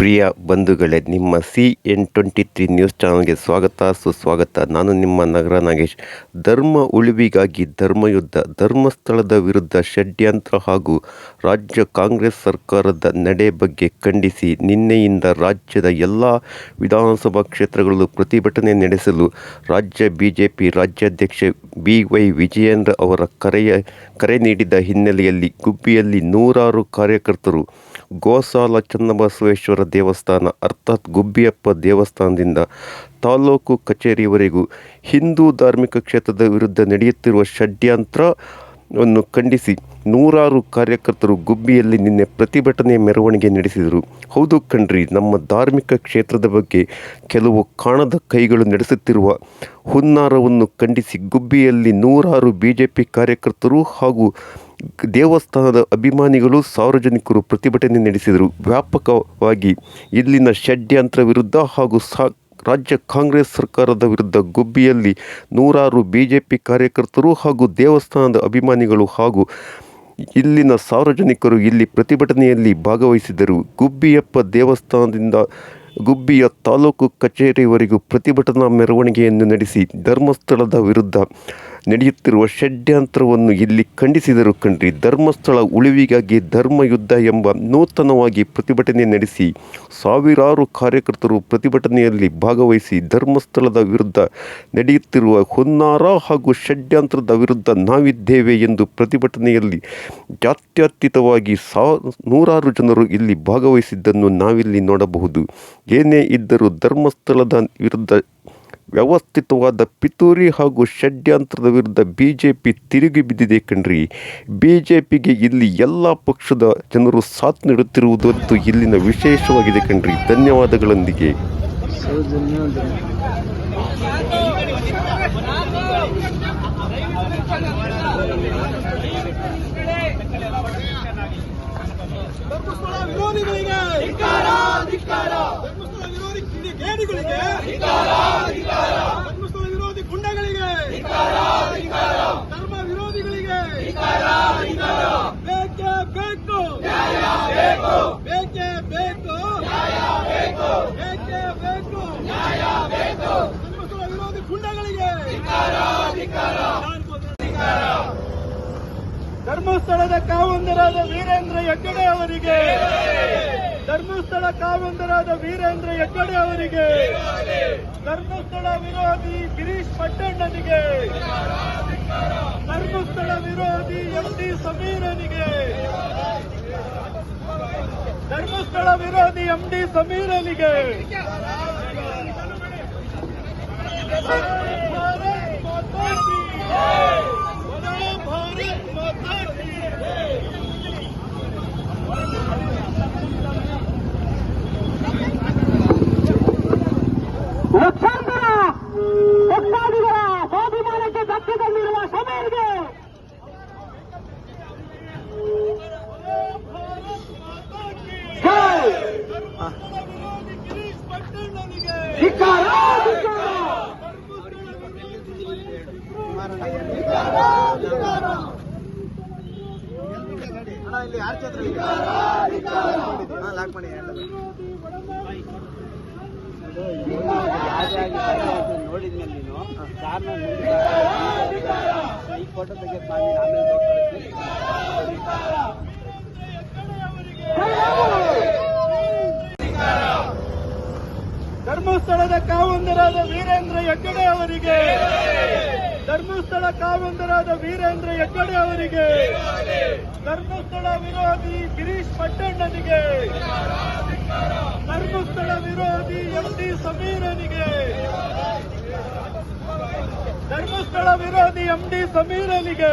ಪ್ರಿಯ ಬಂಧುಗಳೇ, ನಿಮ್ಮ C N twenty three news ಚಾನಲ್ಗೆ ಸ್ವಾಗತ, ಸುಸ್ವಾಗತ. ನಾನು ನಿಮ್ಮ ನಗರ ನಾಗೇಶ್. ಧರ್ಮ ಉಳಿವಿಗಾಗಿ ಧರ್ಮಯುದ್ಧ, ಧರ್ಮಸ್ಥಳದ ವಿರುದ್ಧ ಷಡ್ಯಂತ್ರ ಹಾಗೂ ರಾಜ್ಯ ಕಾಂಗ್ರೆಸ್ ಸರ್ಕಾರದ ನಡೆ ಬಗ್ಗೆ ಖಂಡಿಸಿ, ನಿನ್ನೆಯಿಂದ ರಾಜ್ಯದ ಎಲ್ಲ ವಿಧಾನಸಭಾ ಕ್ಷೇತ್ರಗಳಲ್ಲೂ ಪ್ರತಿಭಟನೆ ನಡೆಸಲು ರಾಜ್ಯ ಬಿಜೆಪಿ ರಾಜ್ಯಾಧ್ಯಕ್ಷ ಬಿ ವೈ ವಿಜಯೇಂದ್ರ ಅವರ ಕರೆಯ, ಕರೆ ನೀಡಿದ ಹಿನ್ನೆಲೆಯಲ್ಲಿ ಗುಬ್ಬಿಯಲ್ಲಿ ನೂರಾರು ಕಾರ್ಯಕರ್ತರು ಗೋಸಾಲ ಚನ್ನಬಸವೇಶ್ವರ ದೇವಸ್ಥಾನ, ಅರ್ಥಾತ್ ಗುಬ್ಬಿಯಪ್ಪ ದೇವಸ್ಥಾನದಿಂದ ತಾಲೂಕು ಕಚೇರಿವರೆಗೂ ಹಿಂದೂ ಧಾರ್ಮಿಕ ಕ್ಷೇತ್ರದ ವಿರುದ್ಧ ನಡೆಯುತ್ತಿರುವ ಷಡ್ಯಂತ್ರವನ್ನು ಖಂಡಿಸಿ ನೂರಾರು ಕಾರ್ಯಕರ್ತರು ಗುಬ್ಬಿಯಲ್ಲಿ ನಿನ್ನೆ ಪ್ರತಿಭಟನೆ ಮೆರವಣಿಗೆ ನಡೆಸಿದರು. ಹೌದು ಕಣ್ರಿ, ನಮ್ಮ ಧಾರ್ಮಿಕ ಕ್ಷೇತ್ರದ ಬಗ್ಗೆ ಕೆಲವು ಕಾಣದ ಕೈಗಳು ನಡೆಸುತ್ತಿರುವ ಹುನ್ನಾರವನ್ನು ಖಂಡಿಸಿ ಗುಬ್ಬಿಯಲ್ಲಿ ನೂರಾರು ಬಿಜೆಪಿ ಕಾರ್ಯಕರ್ತರು ಹಾಗೂ ದೇವಸ್ಥಾನದ ಅಭಿಮಾನಿಗಳು ಸಾರ್ವಜನಿಕರು ಪ್ರತಿಭಟನೆ ನಡೆಸಿದರು. ವ್ಯಾಪಕವಾಗಿ ಇಲ್ಲಿನ ಷಡ್ಯಂತ್ರ ವಿರುದ್ಧ ಹಾಗೂ ಸಾ, ರಾಜ್ಯ ಕಾಂಗ್ರೆಸ್ ಸರ್ಕಾರದ ವಿರುದ್ಧ ಗುಬ್ಬಿಯಲ್ಲಿ ನೂರಾರು ಬಿಜೆಪಿ ಕಾರ್ಯಕರ್ತರು ಹಾಗೂ ದೇವಸ್ಥಾನದ ಅಭಿಮಾನಿಗಳು ಹಾಗೂ ಇಲ್ಲಿನ ಸಾರ್ವಜನಿಕರು ಇಲ್ಲಿ ಪ್ರತಿಭಟನೆಯಲ್ಲಿ ಭಾಗವಹಿಸಿದರು ಗುಬ್ಬಿಯಪ್ಪ ದೇವಸ್ಥಾನದಿಂದ ಗುಬ್ಬಿಯ ತಾಲೂಕು ಕಚೇರಿವರೆಗೂ ಪ್ರತಿಭಟನಾ ಮೆರವಣಿಗೆಯನ್ನು ನಡೆಸಿ ಧರ್ಮಸ್ಥಳದ ವಿರುದ್ಧ ನಡೆಯುತ್ತಿರುವ ಷಡ್ಯಂತ್ರವನ್ನು ಇಲ್ಲಿ ಖಂಡಿಸಿದರು ಕಣ್ರಿ. ಧರ್ಮಸ್ಥಳ ಉಳಿವಿಗಾಗಿ ಧರ್ಮಯುದ್ಧ ಎಂಬ ನೂತನವಾಗಿ ಪ್ರತಿಭಟನೆ ನಡೆಸಿ ಸಾವಿರಾರು ಕಾರ್ಯಕರ್ತರು ಪ್ರತಿಭಟನೆಯಲ್ಲಿ ಭಾಗವಹಿಸಿ ಧರ್ಮಸ್ಥಳದ ವಿರುದ್ಧ ನಡೆಯುತ್ತಿರುವ ಹುನ್ನಾರ ಹಾಗೂ ಷಡ್ಯಂತ್ರದ ವಿರುದ್ಧ ನಾವಿದ್ದೇವೆ ಎಂದು ಪ್ರತಿಭಟನೆಯಲ್ಲಿ ಜಾತ್ಯತೀತವಾಗಿ ಸಾ ನೂರಾರು ಜನರು ಇಲ್ಲಿ ಭಾಗವಹಿಸಿದ್ದನ್ನು ನಾವಿಲ್ಲಿ ನೋಡಬಹುದು. ಏನೇ ಇದ್ದರೂ ಧರ್ಮಸ್ಥಳದ ವಿರುದ್ಧ ವ್ಯವಸ್ಥಿತವಾದ ಪಿತೂರಿ ಹಾಗೂ ಷಡ್ಯಂತ್ರದ ವಿರುದ್ಧ ಬಿ ಜೆ ಪಿ ತಿರುಗಿ ಬಿದ್ದಿದೆ ಕಣ್ರಿ. ಬಿ ಜೆ ಪಿಗೆ ಇಲ್ಲಿ ಎಲ್ಲ ಪಕ್ಷದ ಜನರು ಸಾಥ್ ನೀಡುತ್ತಿರುವುದಂತೂ ಇಲ್ಲಿನ ವಿಶೇಷವಾಗಿದೆ ಕಣ್ರಿ. ಧನ್ಯವಾದಗಳೊಂದಿಗೆ ಧರ್ಮಸ್ಥಳ ವಿರೋಧಿಗಳಿಗೆ ಧರ್ಮಸ್ಥಳ ವಿರೋಧಿ ಕಿಡಿಗೇಡಿಗಳಿಗೆ ಧರ್ಮಸ್ಥಳ ವಿರೋಧಿ ಗುಂಡಗಳಿಗೆ ಧರ್ಮ ವಿರೋಧಿಗಳಿಗೆ ಬೇಕೇ ಬೇಕು ಬೇಕೇ ಬೇಕು ಬೇಕೇ ಬೇಕು ಧರ್ಮಸ್ಥಳ ವಿರೋಧಿ ಗುಂಡಗಳಿಗೆ ಧರ್ಮಸ್ಥಳದ ಕಾವಂದರಾದ ವೀರೇಂದ್ರ ಹೆಗ್ಗಡೆ ಅವರಿಗೆ. ಧರ್ಮಸ್ಥಳ ಕಾವಂದರಾದ ವೀರೇಂದ್ರ ಹೆಗ್ಗಡೆ ಅವರಿಗೆ. ಧರ್ಮಸ್ಥಳ ವಿರೋಧಿ ಗಿರೀಶ್ ಪಟ್ಟಣ್ಣನಿಗೆ. ಧರ್ಮಸ್ಥಳ ವಿರೋಧಿ ಎಂ ಡಿ ಸಮೀರನಿಗೆ. ಧರ್ಮಸ್ಥಳ ವಿರೋಧಿ ಎಂ ಡಿ ಸಮೀರನಿಗೆ ಭಾರತ್ ಮಾತಾ ಕಿ ಜೈ. ಭಾರತ್ ಮಾತಾ ಕಿ ಜೈ. ಲಕ್ಷಾಂತರ ಭಕ್ತಾದಿಗಳ ಸ್ವಾಭಿಮಾನಕ್ಕೆ ಧಕ್ಕೆ ತಂದಿರುವ ಸಮಯಕ್ಕೆ ಭಾರತ್ ಮಾತಾ ಕಿ ಜೈ. ಧರ್ಮಸ್ಥಳ ವಿರೋಧಿ ಗಿರೀಶ್ ಪಟ್ಟಣ್ಣನಿಗೆ ಧಿಕ್ಕಾರ, ಧಿಕ್ಕಾರ. ನೀನು ತೆಗೆದು ಮಾಡಿ ನೋಡ್ಕೊಳ್ತೀನಿ ಧರ್ಮಸ್ಥಳದ ಕಾವಂದರಾದ ವೀರೇಂದ್ರ ಹೆಗ್ಗಡೆ ಅವರಿಗೆ. ಧರ್ಮಸ್ಥಳ ಕಾವಂದರಾದ ವೀರೇಂದ್ರ ಹೆಗ್ಗಡೆ ಅವರಿಗೆ. ಧರ್ಮಸ್ಥಳ ವಿರೋಧಿ ಗಿರೀಶ್ ಪಟ್ಟಣ್ಣನಿಗೆ. ಧರ್ಮಸ್ಥಳ ವಿರೋಧಿ ಎಂ ಟಿ ಸಮೀರನಿಗೆ. ಧರ್ಮಸ್ಥಳ ವಿರೋಧಿ ಎಂ ಡಿ ಸಮೀರನಿಗೆ.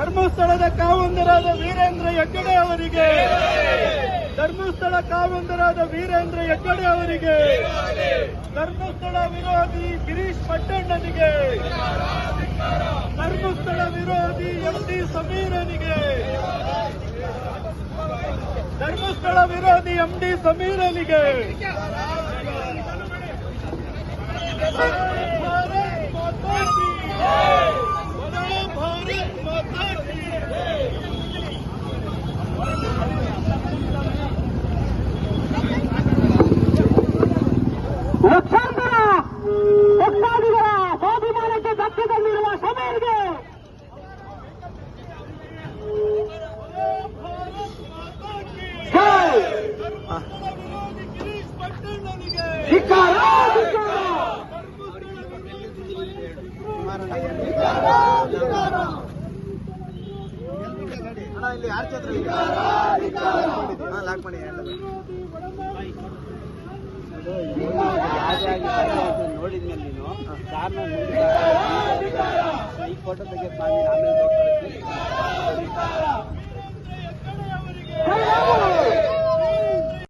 ಧರ್ಮಸ್ಥಳದ ಕಾವಂದರಾದ ವೀರೇಂದ್ರ ಹೆಗ್ಗಡೆ ಅವರಿಗೆ. ಧರ್ಮಸ್ಥಳ ಕಾವಂದರಾದ ವೀರೇಂದ್ರ ಹೆಗ್ಗಡೆ ಅವರಿಗೆ. ಧರ್ಮಸ್ಥಳ ವಿರೋಧಿ ಗಿರೀಶ್ ಪಟ್ಟಣ್ಣನಿಗೆ. ಧರ್ಮಸ್ಥಳ ವಿರೋಧಿ ಎಂ ಡಿ ಸಮೀರನಿಗೆ. ಧರ್ಮಸ್ಥಳ ವಿರೋಧಿ ಎಂ ಡಿ ಸಮೀರನಿಗೆ. ಭಾರತ್. ಭಾರತ್ ಅಣ್ಣ ಇಲ್ಲಿ ಯಾರ ಹಾ. ಲಾಕ್ ಮಾಡಿ ನೋಡಿದ್ಮೇಲೆ ನೀನು ಕಾರ್ನ ಈ ಫೋಟೋ ತೆಗೆದು ಮಾಡಿ ಆಮೇಲೆ